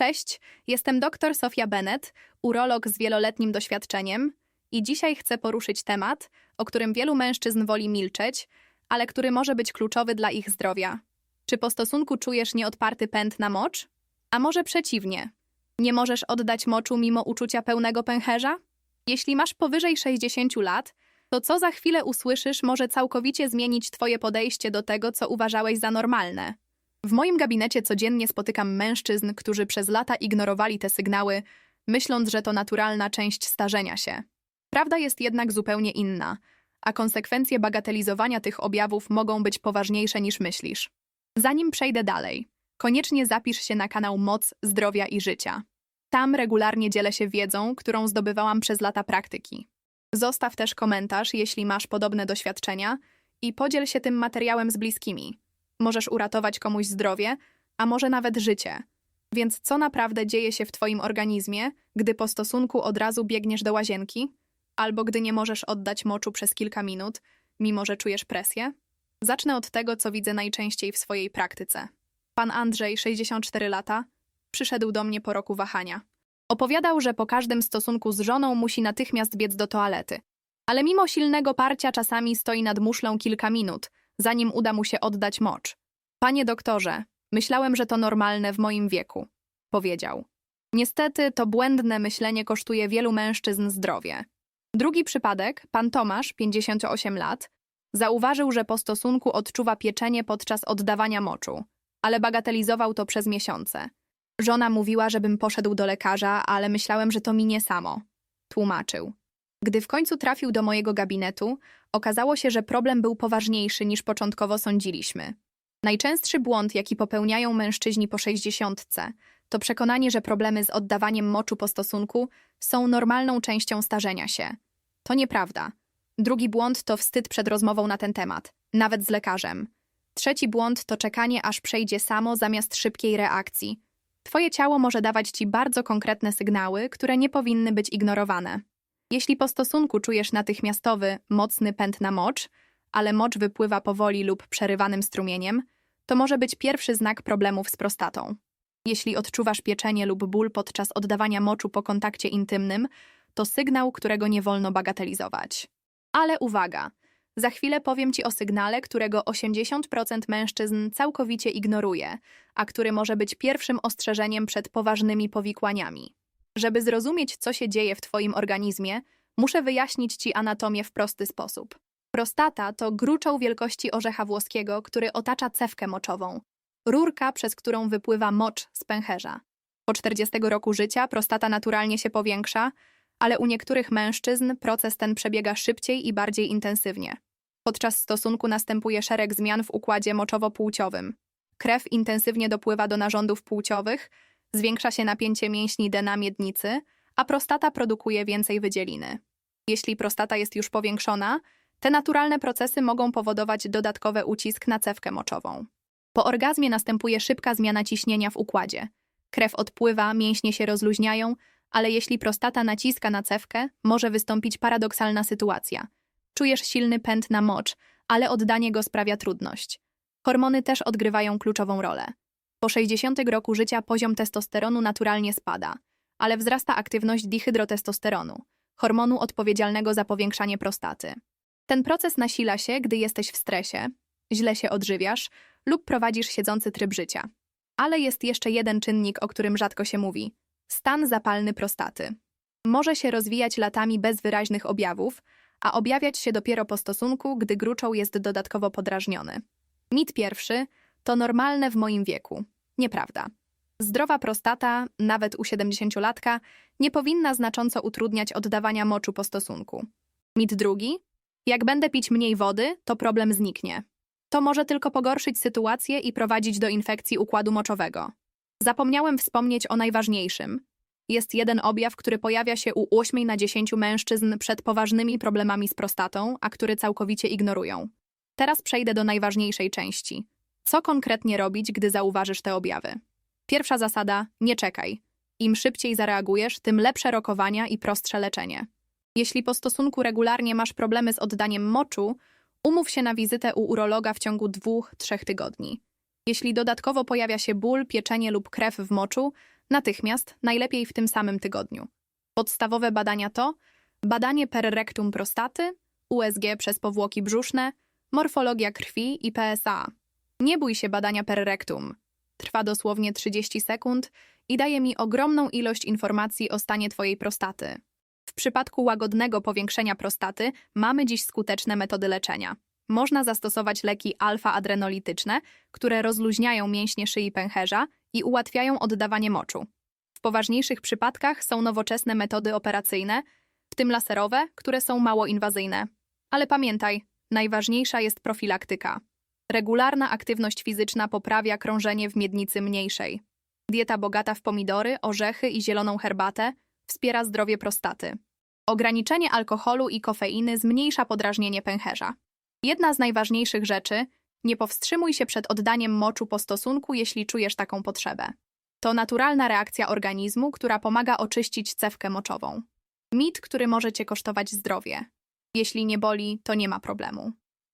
Cześć, jestem dr Sofia Bennett, urolog z wieloletnim doświadczeniem i dzisiaj chcę poruszyć temat, o którym wielu mężczyzn woli milczeć, ale który może być kluczowy dla ich zdrowia. Czy po stosunku czujesz nieodparty pęd na mocz? A może przeciwnie? Nie możesz oddać moczu mimo uczucia pełnego pęcherza? Jeśli masz powyżej 60 lat, to co za chwilę usłyszysz może całkowicie zmienić twoje podejście do tego, co uważałeś za normalne. W moim gabinecie codziennie spotykam mężczyzn, którzy przez lata ignorowali te sygnały, myśląc, że to naturalna część starzenia się. Prawda jest jednak zupełnie inna, a konsekwencje bagatelizowania tych objawów mogą być poważniejsze niż myślisz. Zanim przejdę dalej, koniecznie zapisz się na kanał Moc, Zdrowia i Życia. Tam regularnie dzielę się wiedzą, którą zdobywałam przez lata praktyki. Zostaw też komentarz, jeśli masz podobne doświadczenia i podziel się tym materiałem z bliskimi. Możesz uratować komuś zdrowie, a może nawet życie. Więc co naprawdę dzieje się w Twoim organizmie, gdy po stosunku od razu biegniesz do łazienki? Albo gdy nie możesz oddać moczu przez kilka minut, mimo że czujesz presję? Zacznę od tego, co widzę najczęściej w swojej praktyce. Pan Andrzej, 64 lata, przyszedł do mnie po roku wahania. Opowiadał, że po każdym stosunku z żoną musi natychmiast biec do toalety. Ale mimo silnego parcia czasami stoi nad muszlą kilka minut, zanim uda mu się oddać mocz. Panie doktorze, myślałem, że to normalne w moim wieku, powiedział. Niestety to błędne myślenie kosztuje wielu mężczyzn zdrowie. Drugi przypadek, pan Tomasz, 58 lat, zauważył, że po stosunku odczuwa pieczenie podczas oddawania moczu, ale bagatelizował to przez miesiące. Żona mówiła, żebym poszedł do lekarza, ale myślałem, że to minie samo. Tłumaczył. Gdy w końcu trafił do mojego gabinetu, okazało się, że problem był poważniejszy niż początkowo sądziliśmy. Najczęstszy błąd, jaki popełniają mężczyźni po sześćdziesiątce, to przekonanie, że problemy z oddawaniem moczu po stosunku są normalną częścią starzenia się. To nieprawda. Drugi błąd to wstyd przed rozmową na ten temat, nawet z lekarzem. Trzeci błąd to czekanie, aż przejdzie samo zamiast szybkiej reakcji. Twoje ciało może dawać ci bardzo konkretne sygnały, które nie powinny być ignorowane. Jeśli po stosunku czujesz natychmiastowy, mocny pęd na mocz, ale mocz wypływa powoli lub przerywanym strumieniem, to może być pierwszy znak problemów z prostatą. Jeśli odczuwasz pieczenie lub ból podczas oddawania moczu po kontakcie intymnym, to sygnał, którego nie wolno bagatelizować. Ale uwaga! Za chwilę powiem Ci o sygnale, którego 80% mężczyzn całkowicie ignoruje, a który może być pierwszym ostrzeżeniem przed poważnymi powikłaniami. Żeby zrozumieć, co się dzieje w Twoim organizmie, muszę wyjaśnić Ci anatomię w prosty sposób. Prostata to gruczoł wielkości orzecha włoskiego, który otacza cewkę moczową. Rurka, przez którą wypływa mocz z pęcherza. Po 40 roku życia prostata naturalnie się powiększa, ale u niektórych mężczyzn proces ten przebiega szybciej i bardziej intensywnie. Podczas stosunku następuje szereg zmian w układzie moczowo-płciowym. Krew intensywnie dopływa do narządów płciowych, zwiększa się napięcie mięśni dna miednicy, a prostata produkuje więcej wydzieliny. Jeśli prostata jest już powiększona, te naturalne procesy mogą powodować dodatkowy ucisk na cewkę moczową. Po orgazmie następuje szybka zmiana ciśnienia w układzie. Krew odpływa, mięśnie się rozluźniają, ale jeśli prostata naciska na cewkę, może wystąpić paradoksalna sytuacja. Czujesz silny pęd na mocz, ale oddanie go sprawia trudność. Hormony też odgrywają kluczową rolę. Po 60 roku życia poziom testosteronu naturalnie spada, ale wzrasta aktywność dihydrotestosteronu, hormonu odpowiedzialnego za powiększanie prostaty. Ten proces nasila się, gdy jesteś w stresie, źle się odżywiasz lub prowadzisz siedzący tryb życia. Ale jest jeszcze jeden czynnik, o którym rzadko się mówi stan zapalny prostaty. Może się rozwijać latami bez wyraźnych objawów, a objawiać się dopiero po stosunku, gdy gruczoł jest dodatkowo podrażniony. Mit pierwszy to normalne w moim wieku. Nieprawda. Zdrowa prostata, nawet u 70-latka, nie powinna znacząco utrudniać oddawania moczu po stosunku. Mit drugi jak będę pić mniej wody, to problem zniknie. To może tylko pogorszyć sytuację i prowadzić do infekcji układu moczowego. Zapomniałem wspomnieć o najważniejszym. Jest jeden objaw, który pojawia się u 8 na 10 mężczyzn przed poważnymi problemami z prostatą, a który całkowicie ignorują. Teraz przejdę do najważniejszej części. Co konkretnie robić, gdy zauważysz te objawy? Pierwsza zasada: nie czekaj. Im szybciej zareagujesz, tym lepsze rokowania i prostsze leczenie. Jeśli po stosunku regularnie masz problemy z oddaniem moczu, umów się na wizytę u urologa w ciągu dwóch, trzech tygodni. Jeśli dodatkowo pojawia się ból, pieczenie lub krew w moczu, Natychmiast, najlepiej w tym samym tygodniu. Podstawowe badania to badanie per prostaty, USG przez powłoki brzuszne, morfologia krwi i PSA. Nie bój się badania per. Trwa dosłownie 30 sekund i daje mi ogromną ilość informacji o stanie Twojej prostaty. W przypadku łagodnego powiększenia prostaty mamy dziś skuteczne metody leczenia. Można zastosować leki alfa-adrenolityczne, które rozluźniają mięśnie szyi pęcherza i ułatwiają oddawanie moczu. W poważniejszych przypadkach są nowoczesne metody operacyjne, w tym laserowe, które są mało inwazyjne. Ale pamiętaj, najważniejsza jest profilaktyka. Regularna aktywność fizyczna poprawia krążenie w miednicy mniejszej. Dieta bogata w pomidory, orzechy i zieloną herbatę wspiera zdrowie prostaty. Ograniczenie alkoholu i kofeiny zmniejsza podrażnienie pęcherza. Jedna z najważniejszych rzeczy nie powstrzymuj się przed oddaniem moczu po stosunku, jeśli czujesz taką potrzebę. To naturalna reakcja organizmu, która pomaga oczyścić cewkę moczową. Mit, który może cię kosztować zdrowie. Jeśli nie boli, to nie ma problemu.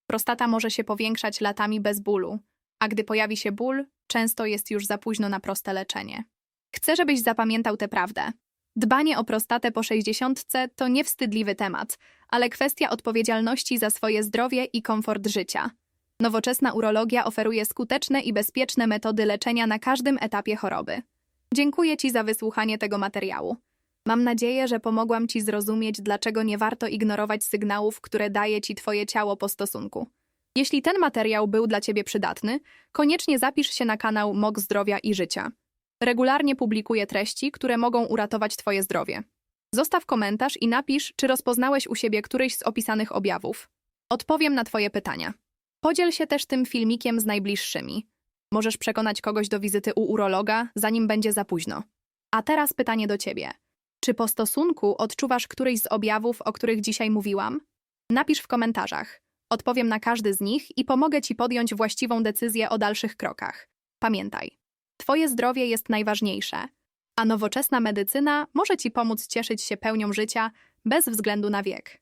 Prostata może się powiększać latami bez bólu, a gdy pojawi się ból, często jest już za późno na proste leczenie. Chcę, żebyś zapamiętał tę prawdę. Dbanie o prostatę po 60 to nie wstydliwy temat, ale kwestia odpowiedzialności za swoje zdrowie i komfort życia. Nowoczesna urologia oferuje skuteczne i bezpieczne metody leczenia na każdym etapie choroby. Dziękuję Ci za wysłuchanie tego materiału. Mam nadzieję, że pomogłam Ci zrozumieć, dlaczego nie warto ignorować sygnałów, które daje Ci Twoje ciało po stosunku. Jeśli ten materiał był dla Ciebie przydatny, koniecznie zapisz się na kanał MOG Zdrowia i Życia. Regularnie publikuję treści, które mogą uratować Twoje zdrowie. Zostaw komentarz i napisz, czy rozpoznałeś u siebie któryś z opisanych objawów. Odpowiem na Twoje pytania. Podziel się też tym filmikiem z najbliższymi. Możesz przekonać kogoś do wizyty u urologa, zanim będzie za późno. A teraz pytanie do Ciebie. Czy po stosunku odczuwasz któryś z objawów, o których dzisiaj mówiłam? Napisz w komentarzach. Odpowiem na każdy z nich i pomogę Ci podjąć właściwą decyzję o dalszych krokach. Pamiętaj, Twoje zdrowie jest najważniejsze, a nowoczesna medycyna może Ci pomóc cieszyć się pełnią życia bez względu na wiek.